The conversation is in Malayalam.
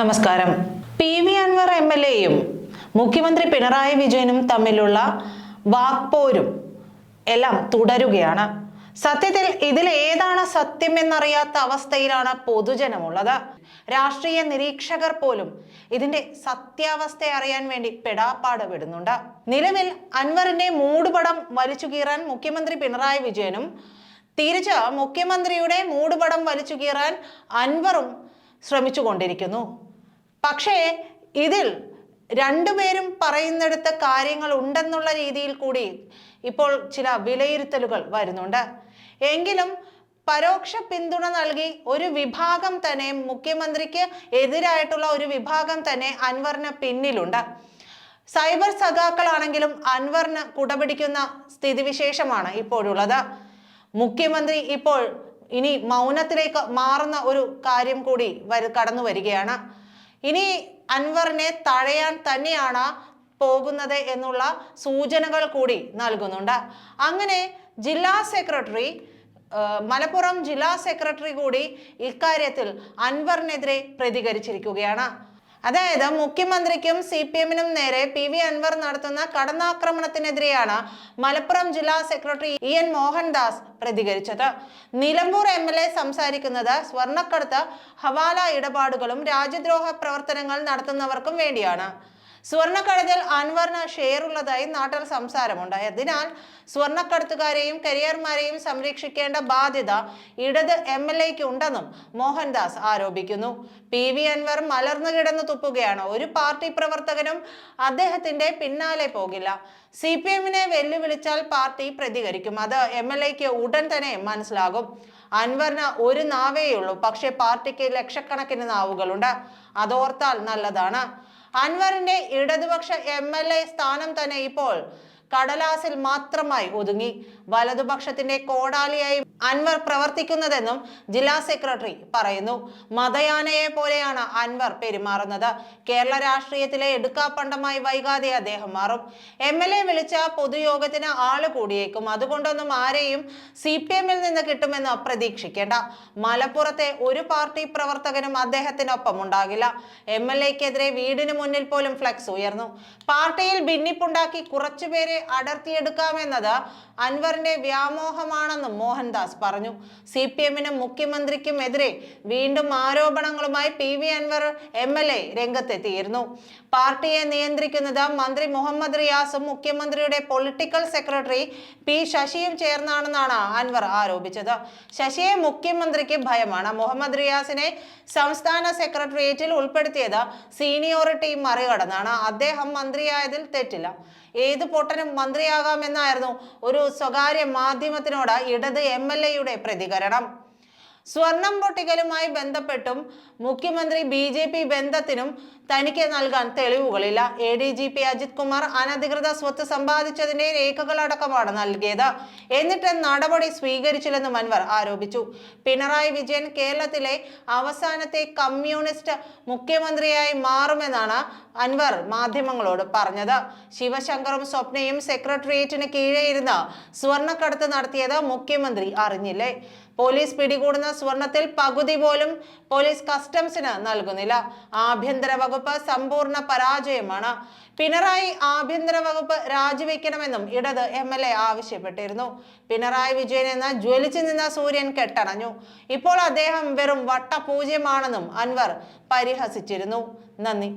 നമസ്കാരം. P V Anvar M L എയും മുഖ്യമന്ത്രി പിണറായി വിജയനും തമ്മിലുള്ള വാക്പോരും എല്ലാം തുടരുകയാണ്. സത്യത്തിൽ ഇതിൽ ഏതാണ് സത്യമെന്നറിയാത്ത അവസ്ഥയിലാണ് പൊതുജനമുള്ളത്. രാഷ്ട്രീയ നിരീക്ഷകർ പോലും ഇതിന്റെ സത്യാവസ്ഥ അറിയാൻ വേണ്ടി പെടാപ്പാട് വിടുന്നുണ്ട് നിലവിൽ അൻവറിന്റെ മൂടുപടം വലിച്ചു കീറാൻ മുഖ്യമന്ത്രി പിണറായി വിജയനും തിരിച്ച് മുഖ്യമന്ത്രിയുടെ മൂടുപടം വലിച്ചു കീറാൻ അൻവറും ശ്രമിച്ചുകൊണ്ടിരിക്കുന്നു. പക്ഷേ ഇതിൽ രണ്ടുപേരും പറയുന്നിടത്ത് കാര്യങ്ങൾ ഉണ്ടെന്നുള്ള രീതിയിൽ കൂടി ഇപ്പോൾ ചില വിലയിരുത്തലുകൾ വരുന്നുണ്ട്. എങ്കിലും പരോക്ഷ പിന്തുണ നൽകി ഒരു വിഭാഗം തന്നെ മുഖ്യമന്ത്രിക്ക് എതിരായിട്ടുള്ള ഒരു വിഭാഗം തന്നെ അൻവറിന് പിന്നിലുണ്ട്. സൈബർ സഖാക്കളാണെങ്കിലും അൻവറിന് കുടപിടിക്കുന്ന സ്ഥിതിവിശേഷമാണ് ഇപ്പോഴുള്ളത്. മുഖ്യമന്ത്രി ഇപ്പോൾ ഇനി മൗനത്തിലേക്ക് മാറുന്ന ഒരു കാര്യം കൂടി കടന്നു വരികയാണ്. ഇനി അൻവറിനെ തഴയാൻ തന്നെയാണ് പോകുന്നത് എന്നുള്ള സൂചനകൾ കൂടി നൽകുന്നുണ്ട്. അങ്ങനെ ജില്ലാ സെക്രട്ടറി മലപ്പുറം ജില്ലാ സെക്രട്ടറി കൂടി ഇക്കാര്യത്തിൽ അൻവറിനെതിരെ പ്രതികരിച്ചിരിക്കുകയാണ്. അതായത് മുഖ്യമന്ത്രിക്കും സി പി എമ്മിനും നേരെ പി വി അൻവർ നടത്തുന്ന കടന്നാക്രമണത്തിനെതിരെയാണ് മലപ്പുറം ജില്ലാ സെക്രട്ടറി ഇ എൻ മോഹൻദാസ് പ്രതികരിച്ചത്. നിലമ്പൂർ എം എൽ എ സംസാരിക്കുന്നത് സ്വർണക്കടത്ത് ഹവാല ഇടപാടുകളും രാജ്യദ്രോഹ പ്രവർത്തനങ്ങൾ നടത്തുന്നവർക്കും വേണ്ടിയാണ്. സ്വർണക്കടത്തിൽ അൻവറിന് ഷെയർ ഉള്ളതായി നാട്ടിൽ സംസാരമുണ്ടായി അതിനാൽ സ്വർണക്കടത്തുകാരെയും കരിയർമാരെയും സംരക്ഷിക്കേണ്ട ബാധ്യത ഇടത് എം എൽ എക്ക് ഉണ്ടെന്നും മോഹൻദാസ് ആരോപിക്കുന്നു. പി വി അൻവർ മലർന്നു കിടന്ന് തുപ്പുകയാണ്. ഒരു പാർട്ടി പ്രവർത്തകനും അദ്ദേഹത്തിന്റെ പിന്നാലെ പോകില്ല. സി പി എമ്മിനെ വെല്ലുവിളിച്ചാൽ പാർട്ടി പ്രതികരിക്കും. അത് എം എൽ എക്ക് ഉടൻ തന്നെ മനസ്സിലാകും. അൻവറിന് ഒരു നാവേയുള്ളൂ പക്ഷേ പാർട്ടിക്ക് ലക്ഷക്കണക്കിന് നാവുകളുണ്ട്. അതോർത്താൽ നല്ലതാണ്. അൻവറിന്റെ ഇടതുപക്ഷ എം എൽ എ സ്ഥാനം തന്നെ ഇപ്പോൾ കടലാസിൽ മാത്രമായി ഒതുങ്ങി വലതുപക്ഷത്തിന്റെ കോടാലിയായി അൻവർ പ്രവർത്തിക്കുന്നതെന്നും ജില്ലാ സെക്രട്ടറി പറയുന്നു. മതയാനയെ പോലെയാണ് അൻവർ പെരുമാറുന്നത്. കേരള രാഷ്ട്രീയത്തിലെ എടുക്കാപ്പണ്ടമായി വൈകാതെ അദ്ദേഹം മാറും. എം എൽ എ വിളിച്ച പൊതുയോഗത്തിന് ആൾ കൂടിയേക്കും. അതുകൊണ്ടൊന്നും ആരെയും സി പി എമ്മിൽ നിന്ന് കിട്ടുമെന്ന് പ്രതീക്ഷിക്കേണ്ട. മലപ്പുറത്തെ ഒരു പാർട്ടി പ്രവർത്തകനും അദ്ദേഹത്തിനൊപ്പം ഉണ്ടാകില്ല. എം എൽ എക്കെതിരെ വീടിന് മുന്നിൽ പോലും ഫ്ലക്സ് ഉയർന്നു. പാർട്ടിയിൽ ഭിന്നിപ്പുണ്ടാക്കി കുറച്ചുപേരെ അടർത്തിയെടുക്കാമെന്നത് അൻവറിന്റെ വ്യാമോഹമാണെന്നും മോഹൻദാസ് പറഞ്ഞു. സി പി എമ്മിനും മുഖ്യമന്ത്രിക്കും എതിരെ വീണ്ടും ആരോപണങ്ങളുമായി P V Anvar M L A രംഗത്തെത്തിയിരുന്നു. പാർട്ടിയെ നിയന്ത്രിക്കുന്നത് മന്ത്രി മുഹമ്മദ് റിയാസും മുഖ്യമന്ത്രിയുടെ പൊളിറ്റിക്കൽ സെക്രട്ടറി പി ശശിയും ചേർന്നാണെന്നാണ് അൻവർ ആരോപിച്ചത്. ശശിയെ മുഖ്യമന്ത്രിക്ക് ഭയമാണ്. മുഹമ്മദ് റിയാസിനെ സംസ്ഥാന സെക്രട്ടേറിയറ്റിൽ ഉൾപ്പെടുത്തിയത് സീനിയോറിറ്റി മറികടന്നാണ്. അദ്ദേഹം മന്ത്രിയായതിൽ തെറ്റില്ല. ഏത് പൊട്ടനും മന്ത്രിയാകാമെന്നായിരുന്നു ഒരു സ്വകാര്യ മാധ്യമത്തിനോട് ഇടത് എം എൽ എയുടെ പ്രതികരണം. സ്വർണം പൊട്ടിക്കലുമായി ബന്ധപ്പെട്ടും മുഖ്യമന്ത്രി ബി ജെ പി ബന്ധത്തിനും തനിക്ക് നൽകാൻ തെളിവുകളില്ല. A D G P Ajith Kumar അനധികൃത സ്വത്ത് സമ്പാദിച്ചതിന്റെ രേഖകളടക്കമാണ് നൽകിയത്. എന്നിട്ട് നടപടി സ്വീകരിച്ചില്ലെന്നും അൻവർ ആരോപിച്ചു. പിണറായി വിജയൻ കേരളത്തിലെ അവസാനത്തെ കമ്മ്യൂണിസ്റ്റ് മുഖ്യമന്ത്രിയായി മാറുമെന്നാണ് അൻവർ മാധ്യമങ്ങളോട് പറഞ്ഞത്. ശിവശങ്കറും സ്വപ്നയും സെക്രട്ടേറിയറ്റിന് കീഴേ ഇരുന്ന് സ്വർണക്കടത്ത് നടത്തിയത് മുഖ്യമന്ത്രി അറിഞ്ഞില്ലേ? പോലീസ് പിടികൂടുന്ന സ്വർണത്തിൽ പകുതി പോലും പോലീസ് കസ്റ്റംസിന് നൽകുന്നില്ല. ആഭ്യന്തര വകുപ്പ് സമ്പൂർണ പരാജയമാണ്. പിണറായി ആഭ്യന്തര വകുപ്പ് രാജിവെക്കണമെന്നും ഇടത് എം എൽ എ ആവശ്യപ്പെട്ടിരുന്നു. പിണറായി വിജയൻ എന്ന ജ്വലിച്ചു നിന്ന സൂര്യൻ കെട്ടണഞ്ഞു. ഇപ്പോൾ അദ്ദേഹം വെറും വട്ടപൂജ്യമാണെന്നും അൻവർ പരിഹസിച്ചിരുന്നു. നന്ദി.